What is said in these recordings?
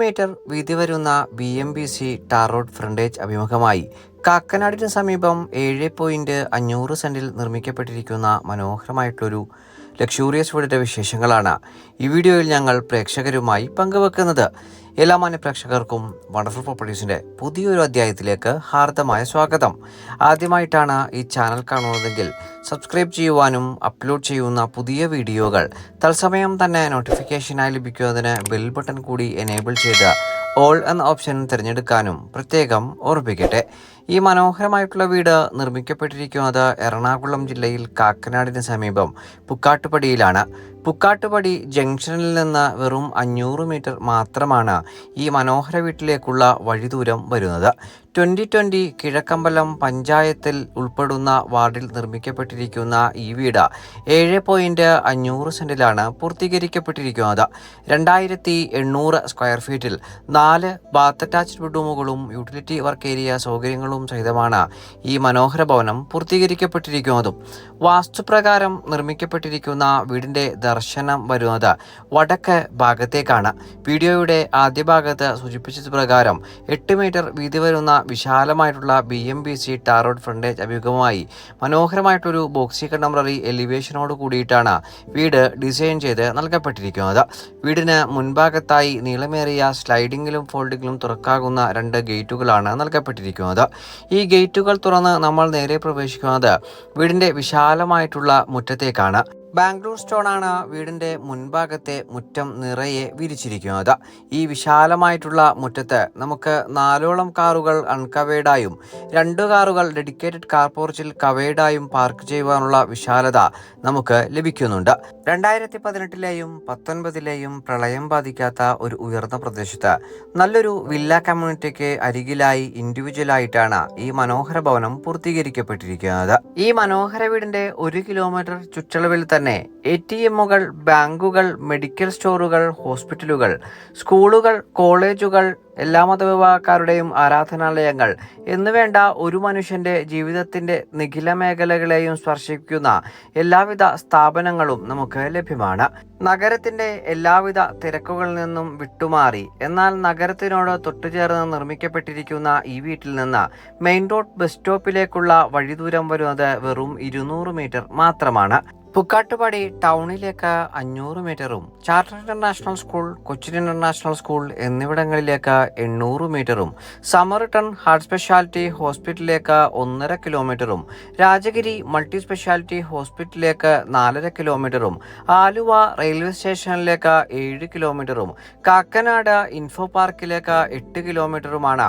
Metre വീതി വരുന്ന B M B C tar road frontage അഭിമുഖമായി. കാക്കനാടിന് സമീപം ഏഴ് പോയിന്റ് അഞ്ഞൂറ് സെന്റിൽ നിർമ്മിക്കപ്പെട്ടിരിക്കുന്ന മനോഹരമായിട്ടൊരു ലക്ഷൂറിയസ് വീടിന്റെ വിശേഷങ്ങളാണ് ഈ വീഡിയോയിൽ ഞങ്ങൾ പ്രേക്ഷകരുമായി പങ്കുവെക്കുന്നത്. എല്ലാ മാന്യ പ്രേക്ഷകർക്കും വണ്ടർഫുൾ പ്രോപ്പർട്ടീസിന്റെ പുതിയൊരു അധ്യായത്തിലേക്ക് ഹാർദമായ സ്വാഗതം. ആദ്യമായിട്ടാണ് ഈ ചാനൽ കാണുന്നതെങ്കിൽ സബ്സ്ക്രൈബ് ചെയ്യുവാനും അപ്ലോഡ് ചെയ്യുന്ന പുതിയ വീഡിയോകൾ തത്സമയം തന്നെ നോട്ടിഫിക്കേഷനായി ലഭിക്കുന്നതിന് ബെൽ ബട്ടൺ കൂടി എനേബിൾ ചെയ്ത് ഓൾ എന്ന ഓപ്ഷൻ തിരഞ്ഞെടുക്കാനും പ്രത്യേകം ഓർമ്മിപ്പിക്കട്ടെ. ഈ മനോഹരമായിട്ടുള്ള വീട് നിർമ്മിക്കപ്പെട്ടിരിക്കുന്നത് എറണാകുളം ജില്ലയിൽ കാക്കനാടിന് സമീപം പുക്കാട്ടുപടിയിലാണ്. പുക്കാട്ടുപടി ജംഗ്ഷനിൽ നിന്ന് വെറും അഞ്ഞൂറ് മീറ്റർ മാത്രമാണ് ഈ മനോഹര വീട്ടിലേക്കുള്ള വഴിദൂരം വരുന്നത്. ട്വന്റി ട്വന്റി കിഴക്കമ്പലം പഞ്ചായത്തിൽ ഉൾപ്പെടുന്ന വാർഡിൽ നിർമ്മിക്കപ്പെട്ടിരിക്കുന്ന ഈ വീട് ഏഴ് പോയിന്റ് അഞ്ഞൂറ് സെന്റിലാണ് പൂർത്തീകരിക്കപ്പെട്ടിരിക്കുന്നത്. രണ്ടായിരത്തി എണ്ണൂറ് സ്ക്വയർ ഫീറ്റിൽ നാല് ബാത്ത് അറ്റാച്ച്ഡ് ബെഡ്റൂമുകളും യൂട്ടിലിറ്റി വർക്ക് ഏരിയ സൗകര്യങ്ങളും സഹിതമാണ് ഈ മനോഹര ഭവനം പൂർത്തീകരിക്കപ്പെട്ടിരിക്കുന്നതും. വാസ്തുപ്രകാരം നിർമ്മിക്കപ്പെട്ടിരിക്കുന്ന വീടിന്റെ ദർശനം വരുന്നത് വടക്ക് ഭാഗത്തേക്കാണ്. വീഡിയോയുടെ ആദ്യ ഭാഗത്ത് സൂചിപ്പിച്ചത് പ്രകാരം എട്ട് മീറ്റർ വീതി വരുന്ന വിശാലമായിട്ടുള്ള B M B C tar road frontage അഭിമുഖമായി മനോഹരമായിട്ടൊരു ബോക്സി കണ്ടംപററി എലിവേഷനോട് കൂടിയിട്ടാണ് വീട് ഡിസൈൻ ചെയ്ത് നൽകപ്പെട്ടിരിക്കുന്നത്. വീടിന് മുൻഭാഗത്തായി നീളമേറിയ സ്ലൈഡിങ്ങിലും ഫോൾഡിങ്ങിലും തുറക്കാകുന്ന രണ്ട് ഗേറ്റുകളാണ് നൽകപ്പെട്ടിരിക്കുന്നത്. ഈ ഗേറ്റുകൾ തുറന്ന് നമ്മൾ നേരെ പ്രവേശിക്കുന്നത് വീടിന്റെ വിശാലമായിട്ടുള്ള മുറ്റത്തേക്കാണ്. ബാംഗ്ലൂർ സ്റ്റോണാണ് വീടിന്റെ മുൻഭാഗത്തെ മുറ്റം നിറയെ വിരിച്ചിരിക്കുന്നത്. ഈ വിശാലമായിട്ടുള്ള മുറ്റത്ത് നമുക്ക് നാലോളം കാറുകൾ അൺകവേഡായും രണ്ട് കാറുകൾ ഡെഡിക്കേറ്റഡ് കാർ പോർച്ചിൽ കവേഡായും പാർക്ക് ചെയ്യുവാനുള്ള വിശാലത നമുക്ക് ലഭിക്കുന്നുണ്ട്. രണ്ടായിരത്തി പതിനെട്ടിലെയും പത്തൊൻപതിലെയും പ്രളയം ബാധിക്കാത്ത ഒരു ഉയർന്ന പ്രദേശത്ത് നല്ലൊരു വില്ല കമ്മ്യൂണിറ്റിക്ക് അരികിലായി ഇൻഡിവിജ്വലായിട്ടാണ് ഈ മനോഹര ഭവനം പൂർത്തീകരിക്കപ്പെട്ടിരിക്കുന്നത്. ഈ മനോഹര വീടിന്റെ ഒരു കിലോമീറ്റർ ചുറ്റളവിൽ തന്നെ എ ടി എമ്മുകൾ ബാങ്കുകൾ മെഡിക്കൽ സ്റ്റോറുകൾ ഹോസ്പിറ്റലുകൾ സ്കൂളുകൾ കോളേജുകൾ എല്ലാ മതവിഭാഗക്കാരുടെയും ആരാധനാലയങ്ങൾ എന്നുവേണ്ട ഒരു മനുഷ്യന്റെ ജീവിതത്തിന്റെ നിഖില മേഖലകളെയും സ്പർശിക്കുന്ന എല്ലാവിധ സ്ഥാപനങ്ങളും നമുക്ക് ലഭ്യമാണ്. നഗരത്തിന്റെ എല്ലാവിധ തിരക്കുകളിൽ നിന്നും വിട്ടുമാറി. എന്നാൽ നഗരത്തിനോട് തൊട്ടുചേർന്ന് നിർമ്മിക്കപ്പെട്ടിരിക്കുന്ന ഈ വീട്ടിൽ നിന്ന് മെയിൻ റോഡ് ബസ് സ്റ്റോപ്പിലേക്കുള്ള വഴിദൂരം വരുന്നത് വെറും ഇരുന്നൂറ് മീറ്റർ മാത്രമാണ്. പുക്കാട്ടുപടി ടൗണിലേക്ക് അഞ്ഞൂറ് മീറ്ററും charter international school Cochin international school എന്നിവിടങ്ങളിലേക്ക് എണ്ണൂറ് മീറ്ററും സമറിട്ടൺ ഹാർട്ട് സ്പെഷ്യാലിറ്റി ഹോസ്പിറ്റലിലേക്ക് ഒന്നര കിലോമീറ്ററും രാജഗിരി മൾട്ടി സ്പെഷ്യാലിറ്റി ഹോസ്പിറ്റലിലേക്ക് നാലര കിലോമീറ്ററും ആലുവ റെയിൽവേ സ്റ്റേഷനിലേക്ക് ഏഴ് കിലോമീറ്ററും കാക്കനാട് ഇൻഫോ പാർക്കിലേക്ക് എട്ട് കിലോമീറ്ററുമാണ്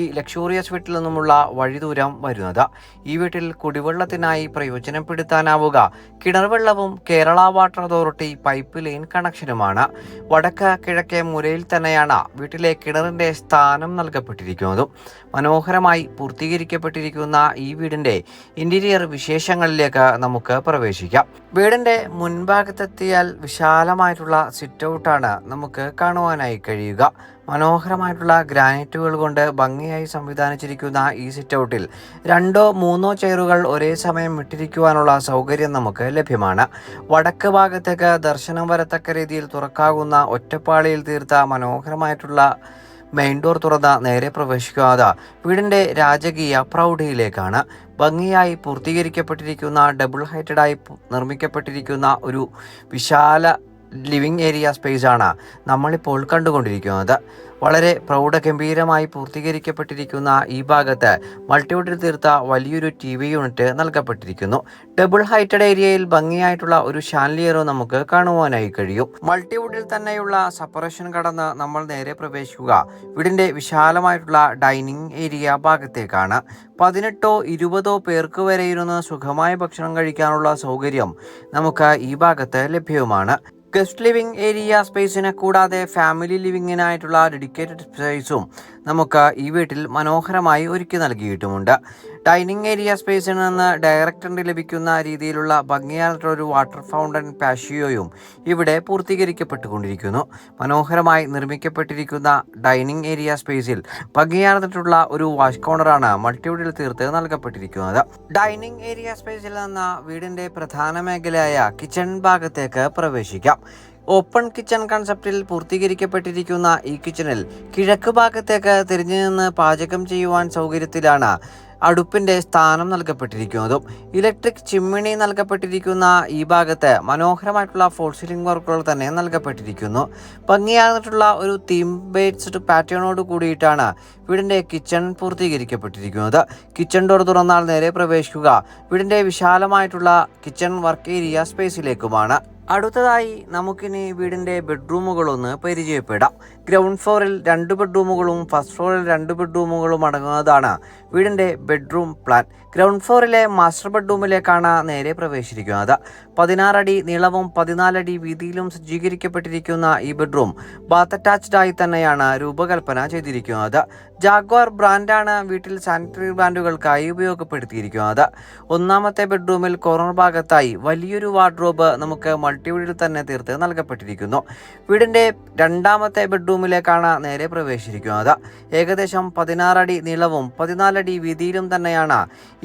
ഈ ലക്ഷൂറിയസ് വീട്ടിൽ നിന്നുമുള്ള വഴിദൂരം വരുന്നത്. ഈ വീട്ടിൽ കുടിവെള്ളത്തിനായി പ്രയോജനപ്പെടുത്താനാവുക. കിണർ വെള്ളവും Kerala water authority pipe line കണക്ഷനുമാണ്. വടക്ക് കിഴക്കേ മുരയിൽ തന്നെയാണ് വീട്ടിലെ കിണറിന്റെ സ്ഥാനം നൽകപ്പെട്ടിരിക്കുന്നതും. മനോഹരമായി പൂർത്തീകരിക്കപ്പെട്ടിരിക്കുന്ന ഈ വീടിന്റെ ഇന്റീരിയർ വിശേഷങ്ങളിലേക്ക് നമുക്ക് പ്രവേശിക്കാം. വീടിന്റെ മുൻഭാഗത്തെത്തിയാൽ വിശാലമായിട്ടുള്ള സിറ്റ് ഔട്ടാണ് നമുക്ക് കാണുവാനായി കഴിയുക. മനോഹരമായിട്ടുള്ള ഗ്രാനൈറ്റുകൾ കൊണ്ട് ഭംഗിയായി സംവിധാനിച്ചിരിക്കുന്ന ഈ സിറ്റ് ഔട്ടിൽ രണ്ടോ മൂന്നോ ചെയറുകൾ ഒരേ സമയം ഇട്ടിരിക്കുവാനുള്ള സൗകര്യം നമുക്ക് ലഭ്യമാണ്. വടക്ക് ഭാഗത്തേക്ക് ദർശനം വരത്തക്ക രീതിയിൽ തുറക്കാകുന്ന ഒറ്റപ്പാളിയിൽ തീർത്ത മനോഹരമായിട്ടുള്ള മെയിൻ ഡോർ തുറന്ന നേരെ പ്രവേശിക്കാതെ വീടിന്റെ രാജകീയ പ്രൗഢിയിലേക്കാണ്. ഭംഗിയായി പൂർത്തീകരിക്കപ്പെട്ടിരിക്കുന്ന ഡബിൾ ഹൈറ്റഡായി നിർമ്മിക്കപ്പെട്ടിരിക്കുന്ന ഒരു വിശാല ലിവിംഗ് ഏരിയ സ്പേസ് ആണ് നമ്മളിപ്പോൾ കണ്ടുകൊണ്ടിരിക്കുന്നത്. വളരെ പ്രൗഢഗംഭീരമായി പൂർത്തീകരിക്കപ്പെട്ടിരിക്കുന്ന ഈ ഭാഗത്ത് മൾട്ടിവുഡിൽ തീർത്ത വലിയൊരു ടി വി യൂണിറ്റ് നൽകപ്പെട്ടിരിക്കുന്നു. ഡബിൾ ഹൈറ്റഡ് ഏരിയയിൽ ഭംഗിയായിട്ടുള്ള ഒരു ഷാൻലിയറും നമുക്ക് കാണുവാനായി കഴിയും. മൾട്ടിവുഡിൽ തന്നെയുള്ള സെപ്പറേഷൻ കടന്ന് നമ്മൾ നേരെ പ്രവേശിക്കുക. വീടിന്റെ വിശാലമായിട്ടുള്ള ഡൈനിങ് ഏരിയ ഭാഗത്തേക്കാണ്. പതിനെട്ടോ ഇരുപതോ പേർക്ക് വരെ ഇരുന്ന് സുഖമായ ഭക്ഷണം കഴിക്കാനുള്ള സൗകര്യം നമുക്ക് ഈ ഭാഗത്ത് ലഭ്യവുമാണ്. ഗസ്റ്റ് ലിവിംഗ് ഏരിയ സ്പേസിനെ കൂടാതെ ഫാമിലി ലിവിങ്ങിനായിട്ടുള്ള ഡെഡിക്കേറ്റഡ് സ്പേസും നമുക്ക് ഈ വീട്ടിൽ മനോഹരമായി ഒരുക്കി നൽകിയിട്ടുമുണ്ട്. ഡൈനിങ് ഏരിയ സ്പേസിൽ നിന്ന് ഡയറക്ടറിന് ലഭിക്കുന്ന രീതിയിലുള്ള ഭംഗിയായിട്ടുള്ള ഒരു വാട്ടർ ഫൗണ്ടൻ പാഷിയോയും ഇവിടെ പൂർത്തീകരിക്കപ്പെട്ടുകൊണ്ടിരിക്കുന്നു. മനോഹരമായി നിർമ്മിക്കപ്പെട്ടിരിക്കുന്ന ഡൈനിങ് ഏരിയ സ്പേസിൽ ഭംഗിയാർന്നിട്ടുള്ള ഒരു വാഷ് കോർണറാണ് മൾട്ടിവുഡിൽ തീർത്ത് നൽകപ്പെട്ടിരിക്കുന്നത്. ഡൈനിങ് ഏരിയ സ്പേസിൽ നിന്ന് വീടിന്റെ പ്രധാന മേഖലയായ കിച്ചൺ ഭാഗത്തേക്ക് പ്രവേശിക്കാം. ഓപ്പൺ കിച്ചൺ കൺസെപ്റ്റിൽ പൂർത്തീകരിക്കപ്പെട്ടിരിക്കുന്ന ഈ കിച്ചണിൽ കിഴക്ക് ഭാഗത്തേക്ക് തിരിഞ്ഞു നിന്ന് പാചകം ചെയ്യുവാൻ സൗകര്യത്തിലാണ് അടുപ്പിന്റെ സ്ഥാനം നൽകപ്പെട്ടിരിക്കുന്നതും. ഇലക്ട്രിക് ചിമ്മിണി നൽകപ്പെട്ടിരിക്കുന്ന ഈ ഭാഗത്ത് മനോഹരമായിട്ടുള്ള ഫോൾ സീലിംഗ് വർക്കുകൾ തന്നെ നൽകപ്പെട്ടിരിക്കുന്നു. ഭംഗിയാർന്നിട്ടുള്ള ഒരു തീം ബേസ്ഡ് പാറ്റേണോട് കൂടിയിട്ടാണ് വീടിന്റെ കിച്ചൺ പൂർത്തീകരിക്കപ്പെട്ടിരിക്കുന്നത്. കിച്ചൺ ഡോർ തുറന്നാൽ നേരെ പ്രവേശിക്കുക. വീടിന്റെ വിശാലമായിട്ടുള്ള കിച്ചൺ വർക്ക് ഏരിയ സ്പേസിലേക്കുമാണ് അടുത്തതായി നമുക്കിനി വീടിന്റെ ബെഡ്റൂമുകളൊന്ന് പരിചയപ്പെടാം. ഗ്രൗണ്ട് ഫ്ലോറിൽ രണ്ട് ബെഡ്റൂമുകളും ഫസ്റ്റ് ഫ്ലോറിൽ രണ്ട് ബെഡ്റൂമുകളും അടങ്ങുന്നതാണ് വീടിന്റെ ബെഡ്റൂം പ്ലാൻ. ഗ്രൗണ്ട് ഫ്ലോറിലെ മാസ്റ്റർ ബെഡ്റൂമിലേക്കാണ് നേരെ പ്രവേശിച്ചിരിക്കുന്നത്. പതിനാറടി നീളവും പതിനാലടി വീതിയിലും സജ്ജീകരിക്കപ്പെട്ടിരിക്കുന്ന ഈ ബെഡ്റൂം ബാത്ത് അറ്റാച്ച്ഡ് ആയി തന്നെയാണ് രൂപകൽപ്പന ചെയ്തിരിക്കുന്നത്. ജാഗ്വാർ ബ്രാൻഡാണ് വീട്ടിൽ സാനിറ്ററി ബ്രാൻഡുകൾക്കായി ഉപയോഗപ്പെടുത്തിയിരിക്കുന്നത്. ഒന്നാമത്തെ ബെഡ്റൂമിൽ കോർണർ ഭാഗത്തായി വലിയൊരു വാർഡ്രോബ് നമുക്ക് മൾട്ടിവുഡിൽ തന്നെ തീർത്ത് നൽകപ്പെട്ടിരിക്കുന്നു. വീടിന്റെ രണ്ടാമത്തെ ബെഡ്റൂമിലേക്കാണ് നേരെ പ്രവേശിച്ചിരിക്കുന്നത്. ഏകദേശം പതിനാറടി നീളവും പതിനാലടി വീതിയിലും തന്നെയാണ്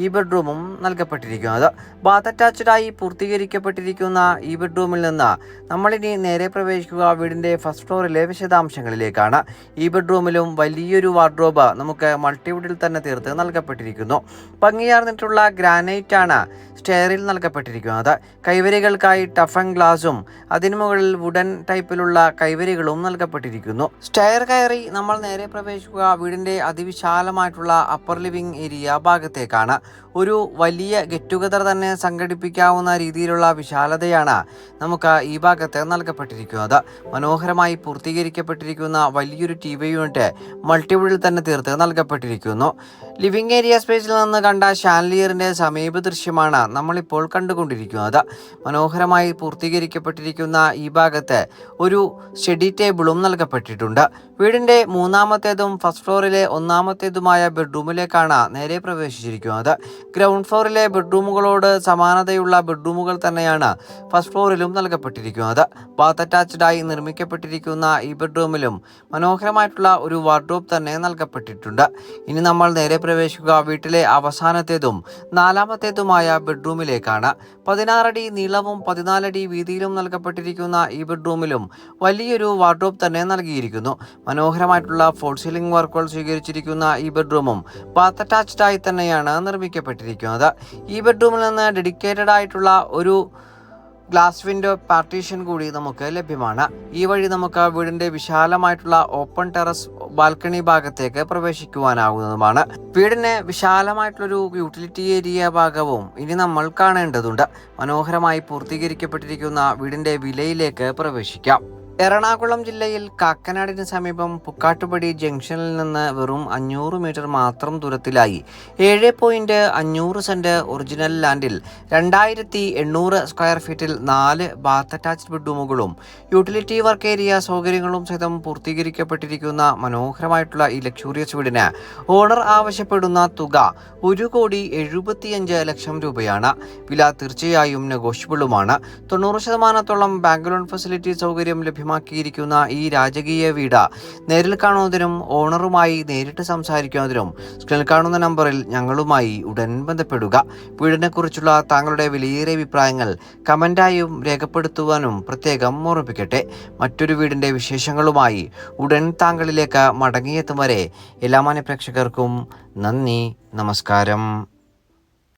ഈ ബെഡ്റൂമും നൽകപ്പെട്ടിരിക്കുന്നത്. ബാത്ത് അറ്റാച്ച്ഡായി പൂർത്തീകരിക്കപ്പെട്ടിരിക്കുന്ന ഈ ബെഡ്റൂമിൽ നിന്ന് നമ്മളിനി നേരെ പ്രവേശിക്കുക വീടിന്റെ ഫസ്റ്റ് ഫ്ലോറിലെ വിശദാംശങ്ങളിലേക്കാണ്. ഈ ബെഡ്റൂമിലും വലിയൊരു വാർഡ്രോബ് നമുക്ക് മൾട്ടിവുഡിൽ തന്നെ തീർത്ത് നൽകപ്പെട്ടിരിക്കുന്നു. ഭംഗിയാർന്നിട്ടുള്ള ഗ്രാനൈറ്റ് ആണ് സ്റ്റെയറിൽ നൽകപ്പെട്ടിരിക്കുന്നത്. കൈവരികൾക്കായി ടഫൻ ഗ്ലാസും അതിനു മുകളിൽ വുഡൻ ടൈപ്പിലുള്ള കൈവരികളും നൽകപ്പെട്ടിരിക്കുന്നു. സ്റ്റെയർ കയറി നമ്മൾ നേരെ പ്രവേശിക്കുക വീടിന്റെ അതിവിശാലമായിട്ടുള്ള അപ്പർ ലിവിംഗ് ഏരിയ ഭാഗത്തേക്കാണ്. ഒരു വലിയ ഗെറ്റ് ടുഗദർ തന്നെ സംഘടിപ്പിക്കാവുന്ന രീതിയിലുള്ള വിശാലതയാണ് നമുക്ക് ഈ ഭാഗത്ത് നൽകപ്പെട്ടിരിക്കുന്നത്. മനോഹരമായി പൂർത്തീകരിക്കപ്പെട്ടിരിക്കുന്ന വലിയൊരു ടി വി യൂണിറ്റ് മൾട്ടിപ്പിളിൽ തന്നെ തീർത്ത് നൽകപ്പെട്ടിരിക്കുന്നു. ലിവിംഗ് ഏരിയ സ്പേസിൽ നിന്ന് കണ്ട ഷാൻലിയറിന്റെ സമീപ ദൃശ്യമാണ് നമ്മളിപ്പോൾ കണ്ടുകൊണ്ടിരിക്കുന്നത്. മനോഹരമായി പൂർത്തീകരിക്കപ്പെട്ടിരിക്കുന്ന ഈ ഭാഗത്ത് ഒരു സ്റ്റഡി ടേബിളും നൽകപ്പെട്ടിട്ടുണ്ട്. വീടിന്റെ മൂന്നാമത്തേതും ഫസ്റ്റ് ഫ്ലോറിലെ ഒന്നാമത്തേതുമായ ബെഡ്റൂമിലേക്കാണ് നേരെ പ്രവേശിച്ചിരിക്കുന്നത്. ഗ്രൗണ്ട് ഫ്ലോറിലെ ബെഡ്റൂമുകളോട് സമാനതയുള്ള ബെഡ്റൂമുകൾ തന്നെയാണ് ഫസ്റ്റ് ഫ്ലോറിലും നൽകപ്പെട്ടിരിക്കുന്നത്. ബാത്ത് അറ്റാച്ച്ഡായി നിർമ്മിക്കപ്പെട്ടിരിക്കുന്ന ഈ ബെഡ്റൂമിലും മനോഹരമായിട്ടുള്ള ഒരു വാർഡ്രോബ് തന്നെ നൽകപ്പെട്ടിട്ടുണ്ട്. ഇനി നമ്മൾ നേരെ പ്രവേശിക്കുക വീട്ടിലെ അവസാനത്തേതും നാലാമത്തേതുമായ ബെഡ്റൂമിലേക്കാണ്. പതിനാറടി നീളവും പതിനാലടി വീതിയിലും നൽകപ്പെട്ടിരിക്കുന്ന ഈ ബെഡ്റൂമിലും വലിയൊരു വാർഡ്രോബ് തന്നെ നൽകിയിരിക്കുന്നു. മനോഹരമായിട്ടുള്ള ഫോൾ സീലിംഗ് വർക്കുകൾ സ്വീകരിച്ചിരിക്കുന്ന ഈ ബെഡ്റൂമും ബാത്ത് അറ്റാച്ച്ഡ് ആയി തന്നെയാണ് നിർമ്മിക്കപ്പെട്ടിരിക്കുന്നത്. ഈ ബെഡ്റൂമിൽ നിന്ന് ഡെഡിക്കേറ്റഡ് ആയിട്ടുള്ള ഒരു ഗ്ലാസ് വിൻഡോ പാർട്ടീഷൻ കൂടി നമുക്ക് ലഭ്യമാണ്. ഈ വഴി നമുക്ക് വീടിന്റെ വിശാലമായിട്ടുള്ള ഓപ്പൺ ടെറസ് ബാൽക്കണി ഭാഗത്തേക്ക് പ്രവേശിക്കുവാനാകുന്നതുമാണ് വീടിന് വിശാലമായിട്ടുള്ളൊരു യൂട്ടിലിറ്റി ഏരിയ ഭാഗവും ഇനി നമ്മൾ കാണേണ്ടതുണ്ട്. മനോഹരമായി പൂർത്തീകരിക്കപ്പെട്ടിരിക്കുന്ന വീടിന്റെ വിലയിലേക്ക് പ്രവേശിക്കാം. എറണാകുളം ജില്ലയിൽ കാക്കനാടിന് സമീപം പുക്കാട്ടുപടി ജംഗ്ഷനിൽ നിന്ന് വെറും അഞ്ഞൂറ് മീറ്റർ മാത്രം ദൂരത്തിലായി. ഏഴ് പോയിന്റ് അഞ്ഞൂറ് സെന്റ് ഒറിജിനൽ ലാൻഡിൽ രണ്ടായിരത്തി എണ്ണൂറ് സ്ക്വയർ ഫീറ്റിൽ നാല് ബാത്ത് അറ്റാച്ച്ഡ് ബെഡ്റൂമുകളും യൂട്ടിലിറ്റി വർക്ക് ഏരിയ സൗകര്യങ്ങളും സഹിതം പൂർത്തീകരിക്കപ്പെട്ടിരിക്കുന്ന മനോഹരമായിട്ടുള്ള ഈ ലക്ഷൂറിയസ് വീടിന് ഓണർ ആവശ്യപ്പെടുന്ന തുക ഒരു കോടി എഴുപത്തിയഞ്ച് ലക്ഷം രൂപയാണ്. വില തീർച്ചയായും നെഗോഷ്യബിളുമാണ്. തൊണ്ണൂറ് ശതമാനത്തോളം ബാങ്ക് ലോൺ ഫെസിലിറ്റി സൗകര്യം ലഭ്യം ലഭ്യമാക്കിയിരിക്കുന്ന ഈ രാജകീയ വീട് നേരിൽ കാണുന്നതിനും ഓണറുമായി നേരിട്ട് സംസാരിക്കുന്നതിനും സ്ക്രീനിൽ കാണുന്ന നമ്പറിൽ ഞങ്ങളുമായി ഉടൻ ബന്ധപ്പെടുക. വീടിനെക്കുറിച്ചുള്ള താങ്കളുടെ വിലയേറിയ അഭിപ്രായങ്ങൾ കമന്റായും രേഖപ്പെടുത്തുവാനും പ്രത്യേകം ഓർമ്മിപ്പിക്കട്ടെ. മറ്റൊരു വീടിന്റെ വിശേഷങ്ങളുമായി ഉടൻ താങ്കളിലേക്ക് മടങ്ങിയെത്തും വരെ എല്ലാ മാന്യ പ്രേക്ഷകർക്കും നന്ദി നമസ്കാരം.